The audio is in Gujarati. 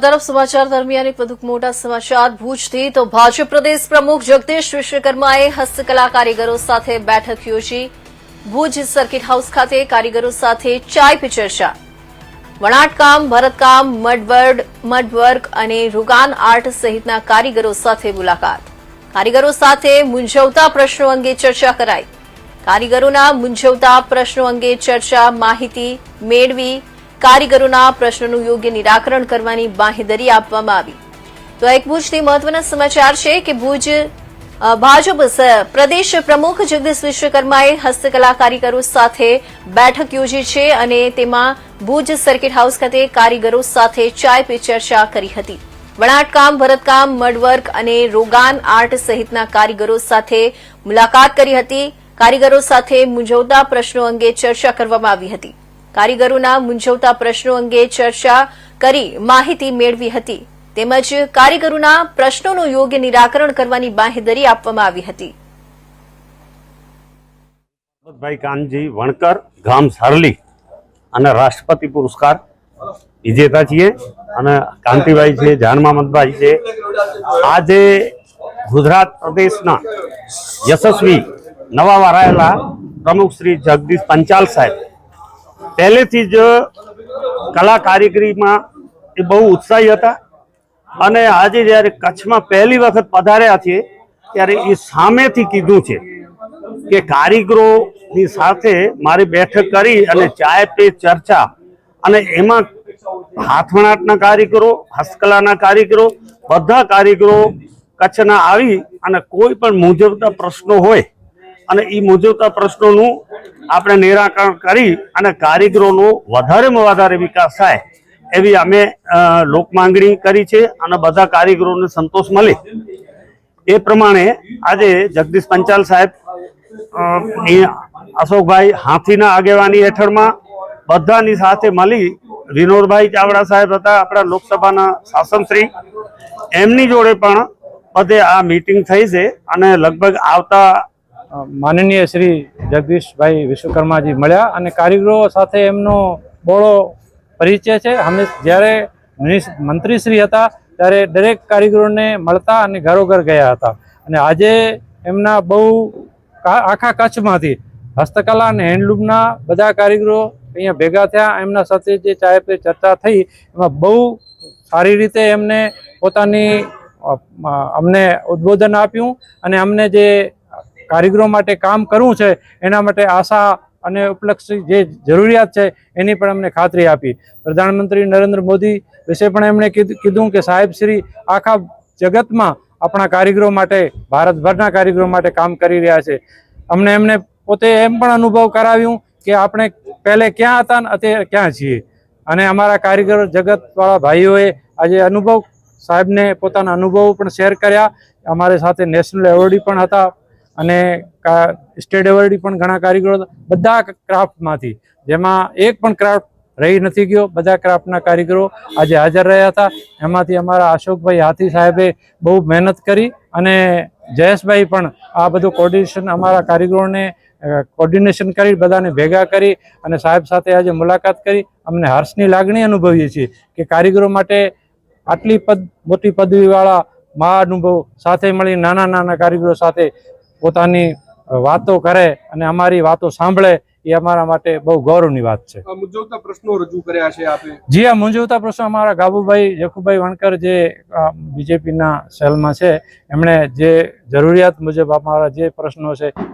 તરફ સમાચાર દરમિયાન એક વધુ મોટા સમાચાર. ભુજથી તો ભાજપ પ્રદેશ પ્રમુખ જગદીશ વિશ્વકર્માએ હસ્તકલા કારીગરો સાથે બેઠક યોજી. ભુજ સર્કિટ હાઉસ ખાતે કારીગરો સાથે ચાય પી ચર્ચા વણાટકામ, ભરતકામ મડવર્ડ મડવર્ક અને રૂગાન આર્ટ સહિતના કારીગરો સાથે મુલાકાત. કારીગરો સાથે મૂંઝવતા પ્રશ્નો અંગે ચર્ચા કરાઈ. કારીગરોના મૂંઝવતા પ્રશ્નો અંગે ચર્ચા, માહિતી મેળવી કારીગરોના પ્રશ્નોનું યોગ્ય નિરાકરણ કરવાની બાંહેધરી આપવામાં આવી. તો એક ભુજથી મહત્વના સમાચાર છે કે ભુજ ભાજપ પ્રદેશ પ્રમુખ જગદીશ વિશ્વકર્માએ હસ્તકલા કારીગરો સાથે બેઠક યોજી છે અને તેમાં ભુજ સર્કિટ હાઉસ ખાતે કારીગરો સાથે ચાય પે ચર્ચા કરી હતી. વણાટકામ, ભરતકામ, મડવર્ક અને રોગાન આર્ટ સહિતના કારીગરો સાથે મુલાકાત કરી હતી. કારીગરો સાથે મૂંઝવતા પ્રશ્નો અંગે ચર્ચા કરવામાં આવી હતી. કારીગરોના મૂંઝવતા પ્રશ્નો અંગે ચર્ચા કરી માહિતી મેળવી હતી. તેમજ કારીગરોના પ્રશ્નોનું યોગ્ય નિરાકરણ કરવાની બાંહેધરી આપવામાં આવી હતી. કાનજી વણકર, ગામ સારલી અને રાષ્ટ્રપતિ પુરસ્કાર વિજેતા છીએ અને કાંતિભાઈ છે જાન મામદભાઈ છે. આજે ગુજરાત પ્રદેશના યશસ્વી નવા વારાયેલા પ્રમુખ શ્રી જગદીશ પંચાલ સાહેબ પહેલેથી જ કલા કારીગરીમાં એ બહુ ઉત્સાહી હતા. અને આજે જ્યારે કચ્છમાં પહેલી વખત પધાર્યા છે ત્યારે એ સામેથી કીધું છે કે કારીગરોની સાથે મારી બેઠક કરી અને ચાય પે ચર્ચા. અને એમાં હાથવણાટના કારીગરો, હસ્તકલાના કારીગરો, બધા કારીગરો કચ્છના આવી અને કોઈ પણ મૂંઝવતા પ્રશ્નો હોય અને એ મુજબતા પ્રશ્નોનું આપણે નિરાકરણ કરી અને કારીગરોનો વધારેમાં વધારે વિકાસ થાય એવી અમે લોક માંગણી કરી છે અને બધા કારીગરોને સંતોષ મળે. એ પ્રમાણે આજે જગદીશ પંચાલ સાહેબ એ અશોકભાઈ હાથીના આગેવાની હેઠળમાં બધાની સાથે મળી વિનોદભાઈ ચાવડા સાહેબ હતા આપણા લોકસભાના શાસનશ્રી. એમની જોડે પણ બધે આ મીટિંગ થઈ છે અને લગભગ આવતા માનનીય શ્રી જગદીશભાઈ વિશ્વકર્માજી મળ્યા અને કારીગરો સાથે એમનો બોળો પરિચય છે. અમે જ્યારે મંત્રીશ્રી હતા, ત્યારે દરેક કારીગરોને મળતા અને ઘરોઘર ગયા હતા. અને આજે એમના બહુ આખા કચ્છમાંથી હસ્તકલા અને હેન્ડલૂમના બધા કારીગરો અહીંયા ભેગા થયા. એમના સાથે જે ચાય પે ચર્ચા થઈ, એમાં બહુ સારી રીતે એમને પોતાની અમને ઉદ્બોધન આપ્યું અને અમને જે કારીગરો માટે કામ કરવું છે, એના માટે આશા અને ઉપલક્ષ જે જરૂરિયાત છે, એની પણ અમને ખાતરી આપી. પ્રધાનમંત્રી નરેન્દ્ર મોદી વિશે પણ એમણે કીધું કે સાહેબ શ્રી, આખા જગતમાં આપણા કારીગરો માટે, ભારતભરના કારીગરો માટે કામ કરી રહ્યા છે. અમને એમને પોતે એમ પણ અનુભવ કરાવ્યું કે આપણે પહેલે ક્યાં હતા ને અત્યારે ક્યાં છીએ. અને અમારા કારીગર જગતવાળા ભાઈઓએ આજે અનુભવ, સાહેબને પોતાના અનુભવો પણ શેર કર્યા. અમારી સાથે નેશનલ એવોર્ડી પણ હતા. અને સ્ટેટ એવોર્ડી પણ ઘણા કારીગરો. બધા ક્રાફ્ટમાંથી જેમાં એક પણ ક્રાફ્ટ રહી નથી ગયો. બધા ક્રાફ્ટના કારીગરો આજે હાજર રહ્યા હતા. એમાંથી અમારા અશોકભાઈ હાથી સાહેબે બહુ મહેનત કરી અને જયેશભાઈ પણ આ બધું કોર્ડિનેશન અમારા કારીગરોને કોર્ડિનેશન કરી, બધાને ભેગા કરી અને સાહેબ સાથે આજે મુલાકાત કરી. અમને હર્ષની લાગણી અનુભવીએ છીએ કે કારીગરો માટે આટલી પદ, મોટી પદવીવાળા મહાનુભવ સાથે મળી નાના નાના કારીગરો સાથે પોતાની વાતો કરે અને અમારી વાતો સાંભળે એ અમારા માટે બહુ ગૌરવની વાત છે. મૂંઝવતા પ્રશ્નો રજૂ કર્યા છે આપે. જી આ મૂંઝવતા પ્રશ્નો અમારા ગાબુભાઈ જખુભાઈ વણકર જે બીજેપીના સેલમાં છે એમણે જે જરૂરિયાત મુજબ અમારા જે પ્રશ્નો છે